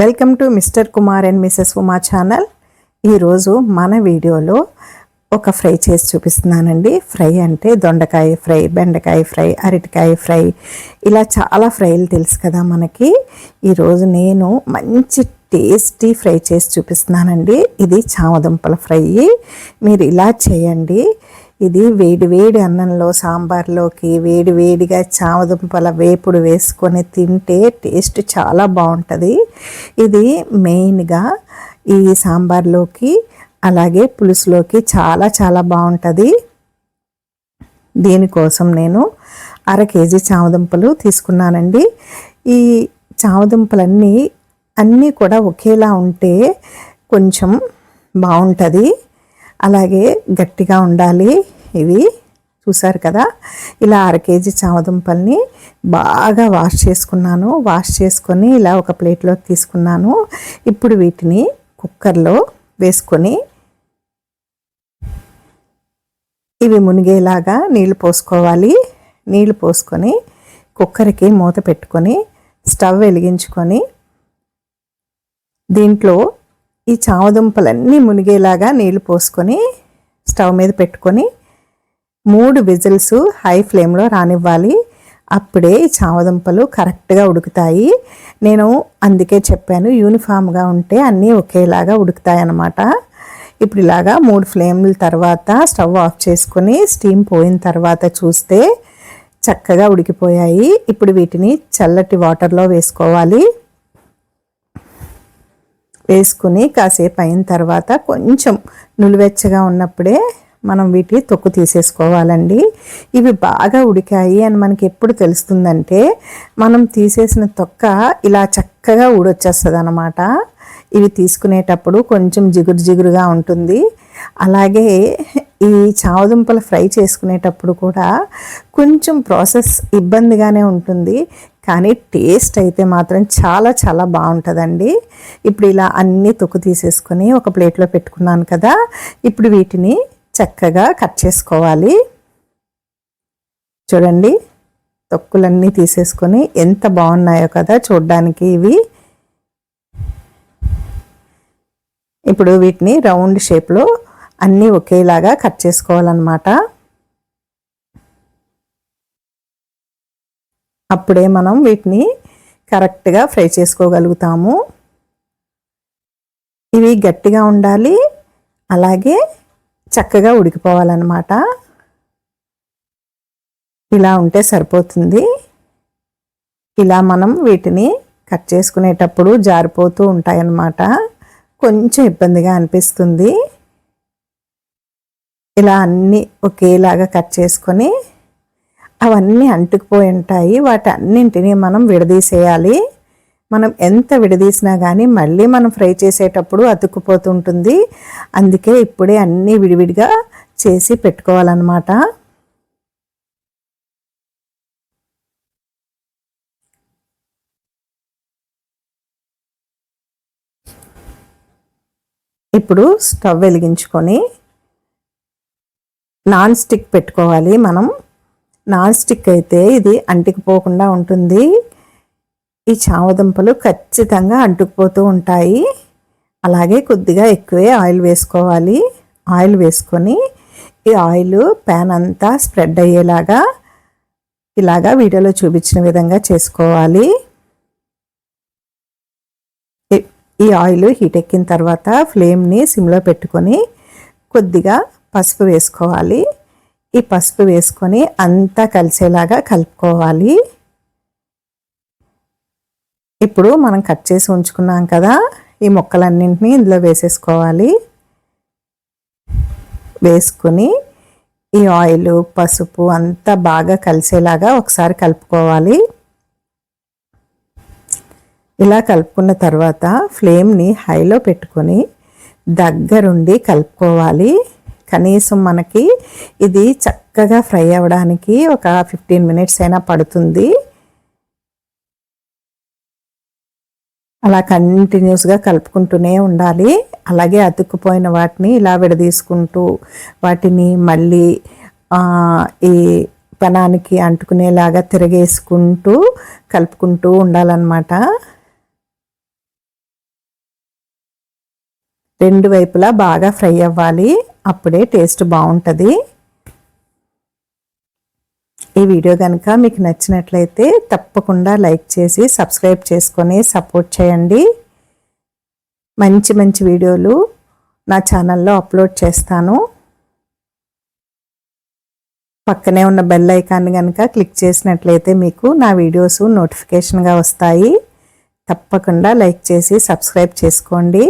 Welcome to mister Kumar and Mrs Uma channel ఈరోజు మన వీడియోలో ఒక ఫ్రై చేసి చూపిస్తున్నానండి. ఫ్రై అంటే దొండకాయ ఫ్రై బెండకాయ ఫ్రై అరటికాయ ఫ్రై. ఇలా చాలా ఫ్రైలు తెలుసు కదా మనకి. ఈరోజు నేను మంచి టేస్టీ ఫ్రై చేసి చూపిస్తున్నానండి. ఇది చామదుంపల ఫ్రై. మీరు ఇలా చేయండి. ఇది వేడి వేడి అన్నంలో సాంబార్లోకి వేడి వేడిగా చామదుంపల వేపుడు వేసుకొని తింటే టేస్ట్ చాలా బాగుంటుంది ఇది మెయిన్గా ఈ సాంబార్లోకి అలాగే పులుసులోకి చాలా చాలా బాగుంటుంది దీనికోసం నేను అర కేజీ చామదుంపలు తీసుకున్నానండి. ఈ చామదుంపలన్నీ అన్నీ కూడా ఒకేలా ఉంటే కొంచెం బాగుంటుంది అలాగే గట్టిగా ఉండాలి. ఇవి చూసారు కదా? ఇలా అర కేజీ చామదుంపల్ని బాగా వాష్ చేసుకున్నాను. వాష్ చేసుకొని ఇలా ఒక ప్లేట్లోకి తీసుకున్నాను. ఇప్పుడు వీటిని కుక్కర్లో వేసుకొని ఇవి మునిగేలాగా నీళ్ళు పోసుకోవాలి. నీళ్ళు పోసుకొని కుక్కర్కి మూత పెట్టుకొని స్టవ్ వెలిగించుకొని దీంట్లో ఈ చామదుంపలన్నీ మునిగేలాగా నీళ్ళు పోసుకొని స్టవ్ మీద పెట్టుకొని మూడు విజిల్స్ హై ఫ్లేమ్లో రానివ్వాలి. అప్పుడే చామదుంపలు కరెక్ట్గా ఉడుకుతాయి. నేను అందుకే చెప్పాను యూనిఫామ్గా ఉంటే అన్నీ ఒకేలాగా ఉడుకుతాయి అన్నమాట ఇప్పుడు ఇలాగా మూడు ఫ్లేమ్ల తర్వాత స్టవ్ ఆఫ్ చేసుకొని స్టీమ్ పోయిన తర్వాత చూస్తే చక్కగా ఉడికిపోయాయి. ఇప్పుడు వీటిని చల్లటి వాటర్లో వేసుకోవాలి. వేసుకుని కాసేపు అయిన తర్వాత కొంచెం నులివెచ్చగా ఉన్నప్పుడే మనం వీటి తొక్కు తీసేసుకోవాలండి. ఇవి బాగా ఉడికాయి అని మనకి ఎప్పుడు తెలుస్తుందంటే మనం తీసేసిన తొక్క ఇలా చక్కగా ఊడొచ్చేస్తుంది అనమాట ఇవి తీసుకునేటప్పుడు కొంచెం జిగురు జిగురుగా ఉంటుంది. అలాగే ఈ చావదుంపలు ఫ్రై చేసుకునేటప్పుడు కూడా కొంచెం ప్రాసెస్ ఇబ్బందిగానే ఉంటుంది. కానీ టేస్ట్ అయితే మాత్రం చాలా చాలా బాగుంటుందండి. ఇప్పుడు ఇలా అన్నీ తొక్కు తీసేసుకొని ఒక ప్లేట్లో పెట్టుకున్నాను కదా ఇప్పుడు వీటిని చక్కగా కట్ చేసుకోవాలి. చూడండి తొక్కులన్నీ తీసేసుకొని ఎంత బాగున్నాయో కదా చూడడానికి ఇవి. ఇప్పుడు వీటిని రౌండ్ షేప్లో అన్నీ ఒకేలాగా కట్ చేసుకోవాలన్నమాట. అప్పుడే మనం వీటిని కరెక్ట్గా ఫ్రై చేసుకోగలుగుతాము. ఇవి గట్టిగా ఉండాలి. అలాగే చక్కగా ఉడికిపోవాలన్నమాట. ఇలా ఉంటే సరిపోతుంది. ఇలా మనం వీటిని కట్ చేసుకునేటప్పుడు జారిపోతూ ఉంటాయన్నమాట. కొంచెం ఇబ్బందిగా అనిపిస్తుంది. ఇలా అన్నీ ఒకేలాగా కట్ చేసుకొని అవన్నీ అంటుకుపోయి ఉంటాయి. వాటి అన్నింటినీ మనం విడదీసేయాలి. మనం ఎంత విడదీసినా కానీ మళ్ళీ మనం ఫ్రై చేసేటప్పుడు అతుక్కుపోతుంటుంది. అందుకే ఇప్పుడే అన్నీ విడివిడిగా చేసి పెట్టుకోవాలన్నమాట. ఇప్పుడు స్టవ్ వెలిగించుకొని నాన్ స్టిక్ పెట్టుకోవాలి మనం. నాన్ స్టిక్ అయితే ఇది అంటికిపోకుండా ఉంటుంది. ఈ చామదుంపలు ఖచ్చితంగా అంటుకుపోతూ ఉంటాయి. అలాగే కొద్దిగా ఎక్కువే ఆయిల్ వేసుకోవాలి. ఆయిల్ వేసుకొని ఈ ఆయిల్ ప్యాన్ అంతా స్ప్రెడ్ అయ్యేలాగా ఇలాగా వీడియోలో చూపించిన విధంగా చేసుకోవాలి. ఈ ఆయిల్ హీట్ ఎక్కిన తర్వాత ఫ్లేమ్ని సిమ్లో పెట్టుకొని కొద్దిగా పసుపు వేసుకోవాలి. ఈ పసుపు వేసుకొని అంతా కలిసేలాగా కలుపుకోవాలి. ఇప్పుడు మనం కట్ చేసి ఉంచుకున్నాం కదా ఈ మొక్కలన్నింటినీ ఇందులో వేసేసుకోవాలి. వేసుకుని ఈ ఆయిల్ పసుపు అంతా బాగా కలిసేలాగా ఒకసారి కలుపుకోవాలి. ఇలా కలుపుకున్న తర్వాత ఫ్లేమ్ని హైలో పెట్టుకొని దగ్గరుండి కలుపుకోవాలి. కనీసం మనకి ఇది చక్కగా ఫ్రై అవ్వడానికి ఒక ఫిఫ్టీన్ మినిట్స్ అయినా పడుతుంది. అలా కంటిన్యూస్గా కలుపుకుంటూనే ఉండాలి. అలాగే అతుక్కుపోయిన వాటిని ఇలా విడదీసుకుంటూ వాటిని మళ్ళీ ఈ పనానికి అంటుకునేలాగా తిరగేసుకుంటూ కలుపుకుంటూ ఉండాలన్నమాట. రెండు వైపులా బాగా ఫ్రై అవ్వాలి. అప్పుడే టేస్ట్ బాగుంటుంది. ఈ వీడియో కనుక మీకు నచ్చినట్లయితే తప్పకుండా లైక్ చేసి సబ్స్క్రైబ్ చేసుకొని సపోర్ట్ చేయండి. మంచి మంచి వీడియోలు నా ఛానల్లో అప్లోడ్ చేస్తాను. పక్కనే ఉన్న బెల్ ఐకాన్ కనుక క్లిక్ చేసినట్లయితే మీకు నా వీడియోస్ నోటిఫికేషన్గా వస్తాయి. తప్పకుండా లైక్ చేసి సబ్స్క్రైబ్ చేసుకోండి.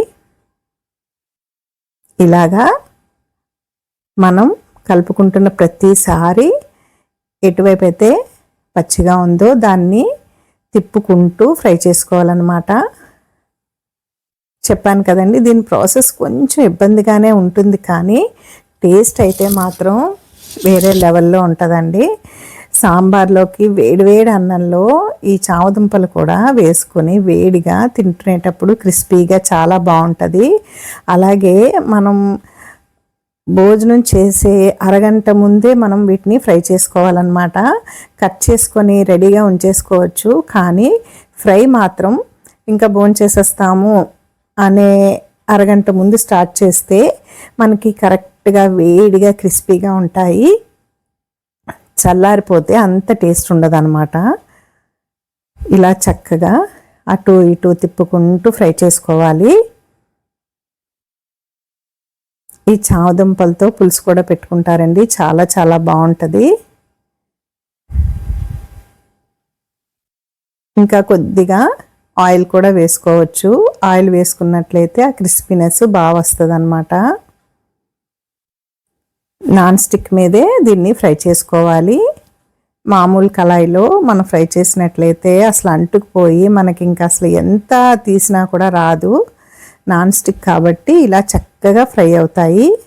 ఇలాగా మనం కలుపుకుంటున్న ప్రతిసారి ఎటువైపు అయితే పచ్చిగా ఉందో దాన్ని తిప్పుకుంటూ ఫ్రై చేసుకోవాలన్నమాట. చెప్పాను కదండి దీని ప్రాసెస్ కొంచెం ఇబ్బందిగానే ఉంటుంది కానీ టేస్ట్ అయితే మాత్రం వేరే లెవెల్లో ఉంటుందండి. సాంబార్లోకి వేడివేడి అన్నంలో ఈ చామదుంపలు కూడా వేసుకొని వేడిగా తింటునేటప్పుడు క్రిస్పీగా చాలా బాగుంటుంది. అలాగే మనం భోజనం చేసే అరగంట ముందే మనం వీటిని ఫ్రై చేసుకోవాలన్నమాట. కట్ చేసుకొని రెడీగా ఉంచేసుకోవచ్చు. కానీ ఫ్రై మాత్రం ఇంకా భోజనం చేసేస్తాము అనే అరగంట ముందు స్టార్ట్ చేస్తే మనకి కరెక్ట్గా వేడిగా క్రిస్పీగా ఉంటాయి. చల్లారిపోతే అంత టేస్ట్ ఉండదన్నమాట. ఇలా చక్కగా అటు ఇటు తిప్పుకుంటూ ఫ్రై చేసుకోవాలి. ఈ చావదుంపలతో పులుసు కూడా పెట్టుకుంటారండి. చాలా చాలా బాగుంటుంది. ఇంకా కొద్దిగా ఆయిల్ కూడా వేసుకోవచ్చు. ఆయిల్ వేసుకున్నట్లయితే ఆ క్రిస్పీనెస్ బాగా వస్తుంది అనమాట నాన్ స్టిక్ మీదే దీన్ని ఫ్రై చేసుకోవాలి. మామూలు కళాయిలో మనం ఫ్రై చేసినట్లయితే అసలు అంటుకుపోయి మనకి ఇంకా అసలు ఎంత తీసినా కూడా రాదు. నాన్ స్టిక్ కాబట్టి ఇలా చక్కగా ఫ్రై అవుతాయి.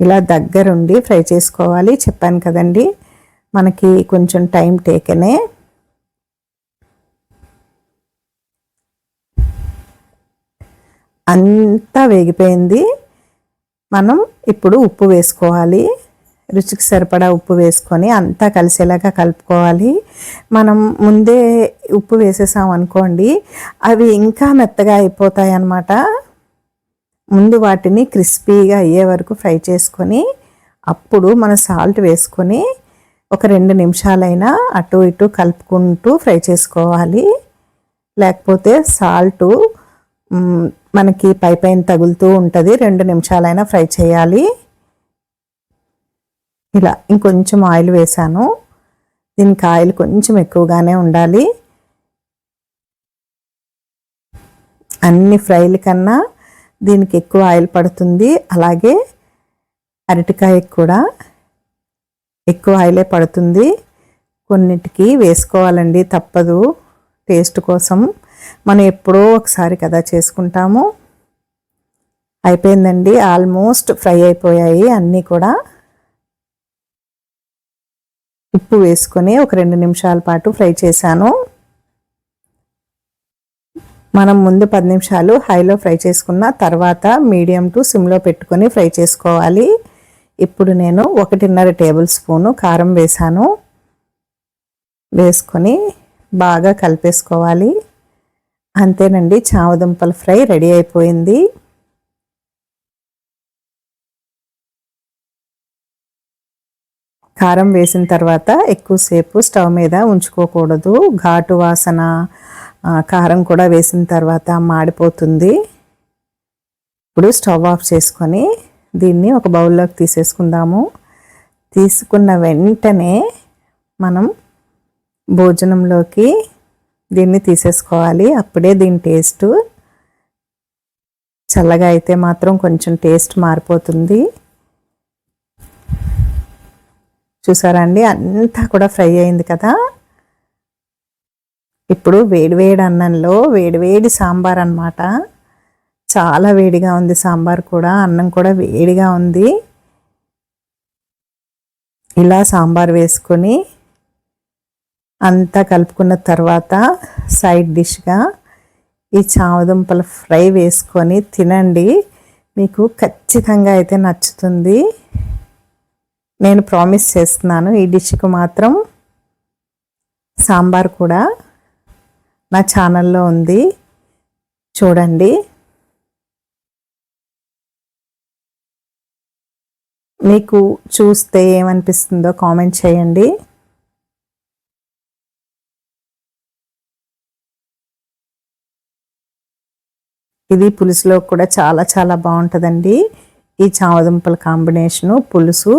ఇలా దగ్గరుండి ఫ్రై చేసుకోవాలి. చెప్పాను కదండి మనకి కొంచెం టైం టేకనే. అంతా వేగిపోయింది. మనం ఇప్పుడు ఉప్పు వేసుకోవాలి. రుచికి సరిపడా ఉప్పు వేసుకొని అంతా కలిసేలాగా కలుపుకోవాలి. మనం ముందే ఉప్పు వేసేసాం అనుకోండి అవి ఇంకా మెత్తగా అయిపోతాయి అన్నమాట ముందు వాటిని క్రిస్పీగా అయ్యే వరకు ఫ్రై చేసుకొని అప్పుడు మన సాల్ట్ వేసుకొని ఒక రెండు నిమిషాలైనా అటు ఇటు కలుపుకుంటూ ఫ్రై చేసుకోవాలి. లేకపోతే సాల్టు మనకి పై పైన తగులుతూ ఉంటుంది. రెండు నిమిషాలైనా ఫ్రై చేయాలి. ఇలా ఇంకొంచెం ఆయిల్ వేసాను. దీనికి ఆయిల్ కొంచెం ఎక్కువగానే ఉండాలి. అన్ని ఫ్రైల కన్నా దీనికి ఎక్కువ ఆయిల్ పడుతుంది. అలాగే అరటికాయకి కూడా ఎక్కువ ఆయిలే పడుతుంది. కొన్నిటికి వేసుకోవాలండి తప్పదు. టేస్ట్ కోసం మనం ఎప్పుడో ఒకసారి కదా చేసుకుంటాము. అయిపోయిందండి. ఆల్మోస్ట్ ఫ్రై అయిపోయాయి అన్నీ కూడా. ఉప్పు వేసుకొని ఒక రెండు నిమిషాల పాటు ఫ్రై చేశాను. మనం ముందు పది నిమిషాలు హైలో ఫ్రై చేసుకున్న తర్వాత మీడియం టు సిమ్లో పెట్టుకొని ఫ్రై చేసుకోవాలి. ఇప్పుడు నేను ఒకటిన్నర టేబుల్ స్పూను కారం వేసాను వేసుకొని బాగా కలిపేసుకోవాలి. అంతేనండి చామదుంపల ఫ్రై రెడీ అయిపోయింది. కారం వేసిన తర్వాత ఎక్కువసేపు స్టవ్ మీద ఉంచుకోకూడదు. ఘాటు వాసన కారం కూడా వేసిన తర్వాత మాడిపోతుంది. ఇప్పుడు స్టవ్ ఆఫ్ చేసుకొని దీన్ని ఒక బౌల్లోకి తీసేసుకుందాము. తీసుకున్న వెంటనే మనం భోజనంలోకి దీన్ని తీసేసుకోవాలి. అప్పుడే దీని టేస్ట్ చల్లగా అయితే మాత్రం కొంచెం టేస్ట్ మారిపోతుంది. చూసారా అండి? అంతా కూడా ఫ్రై అయింది కదా? ఇప్పుడు వేడివేడి అన్నంలో వేడివేడి సాంబార్ అనమాట చాలా వేడిగా ఉంది సాంబార్ కూడా. అన్నం కూడా వేడిగా ఉంది. ఇలా సాంబార్ వేసుకొని అంతా కలుపుకున్న తర్వాత సైడ్ డిష్గా ఈ చామదుంపల ఫ్రై వేసుకొని తినండి. మీకు ఖచ్చితంగా అయితే నచ్చుతుంది. నేను ప్రామిస్ చేస్తున్నాను. ఈ డిష్కి మాత్రం సాంబార్ కూడా నా ఛానల్లో ఉంది. చూడండి. మీకు చూస్తే ఏమనిపిస్తుందో కామెంట్ చేయండి. ఇది పులుసులో కూడా చాలా చాలా బాగుంటుందండి. ఈ చామదుంపల కాంబినేషను పులుసు.